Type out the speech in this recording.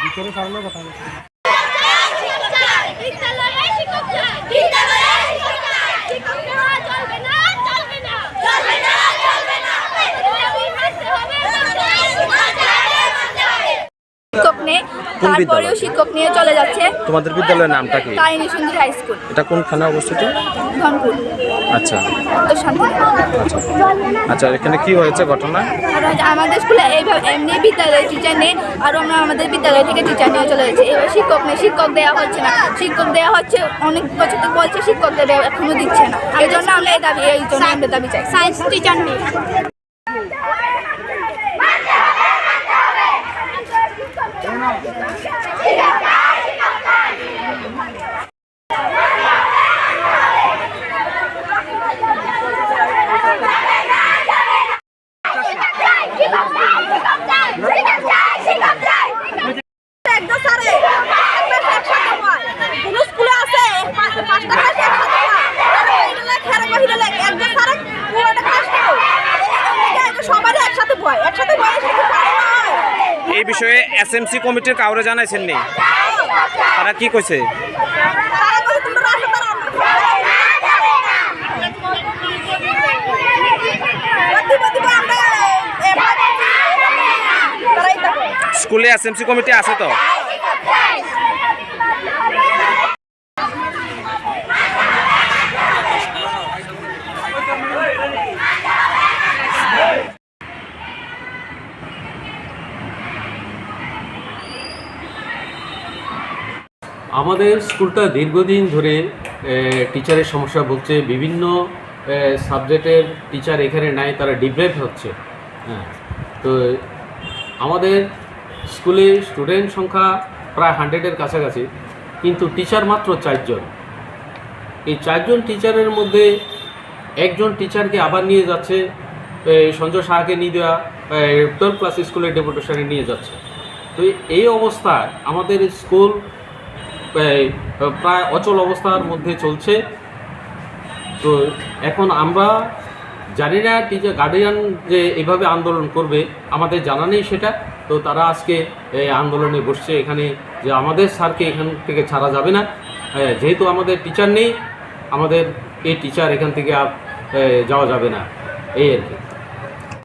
ভিতরে সারানোর কথা শিক্ষক নেই তারপরেও শিক্ষক নিয়ে চলে যাচ্ছে। তোমাদের বিদ্যালয়ের নামটা কি? তারিণী সুন্দর হাই স্কুল। এটা কোনখানে অবস্থিত? ধনপুর আচ্ছা। তো আচ্ছা এখানে কি হয়েছে ঘটনা? আর হচ্ছে আমাদের স্কুলে এইভাবে এমনি বিদ্যালয়ে টিচার নেই আর আমরা আমাদের বিদ্যালয় থেকে টিচার নিয়ে চলে যাচ্ছে। এবার শিক্ষক নেই শিক্ষক দেওয়া হচ্ছে না। শিক্ষক দেওয়া হচ্ছে অনেক বছর থেকে বলছে শিক্ষক দেবে এখনও দিচ্ছে না। এই জন্য আমরা এই দাবি এই জন্য আমরা দাবি চাই। সায়েন্স টিচার নেই একদম স্যারে একসাথে হয় কোনো স্কুলে আছে পাঁচ- পাঁচটা ক্লাস একসাথে হয় মহিলা খেয়াল মহিলা একজন স্যারে পুরোটা ক্লাস করো সবারই একসাথে ভয় একসাথে ভয় একসাথে পারে নয় এই বিষয়ে এসএমসি কমিটির কাউরে জানাইছেন নি তারা কি কইছে? তারা বলে তোমরা রাস্তা তারা আমরা এবার তারাই দেখো স্কুলে এসএমসি কমিটি আছে তো? আমাদের স্কুলটা দীর্ঘদিন ধরে টিচারের সমস্যা ভুগছে, বিভিন্ন সাবজেক্টের টিচার এখানে নাই, তারা ডিপ্রাইভ হচ্ছে। হ্যাঁ তো আমাদের স্কুলে স্টুডেন্ট সংখ্যা প্রায় হান্ড্রেডের কাছাকাছি, কিন্তু টিচার মাত্র চারজন। এই চারজন টিচারের মধ্যে একজন টিচারকে আবার নিয়ে যাচ্ছে সঞ্জয় সাহাকে নিয়ে দেওয়া টুয়েলভ ক্লাস স্কুলের ডেপুটেশনে নিয়ে যাচ্ছে। তো এই অবস্থায় আমাদের স্কুল প্রায় অচল অবস্থার মধ্যে চলছে। তো এখন আমরা জানি না টিচার গার্ডিয়ান যে এভাবে আন্দোলন করবে, আমাদের জানা নেই সেটা। তো তারা আজকে আন্দোলনে বসছে এখানে যে আমাদের স্যারকে এখান থেকে ছাড়া যাবে না। যেহেতু আমাদের টিচার নেই, আমাদের এই টিচার এখান থেকে আর যাওয়া যাবে না। এই আর কি।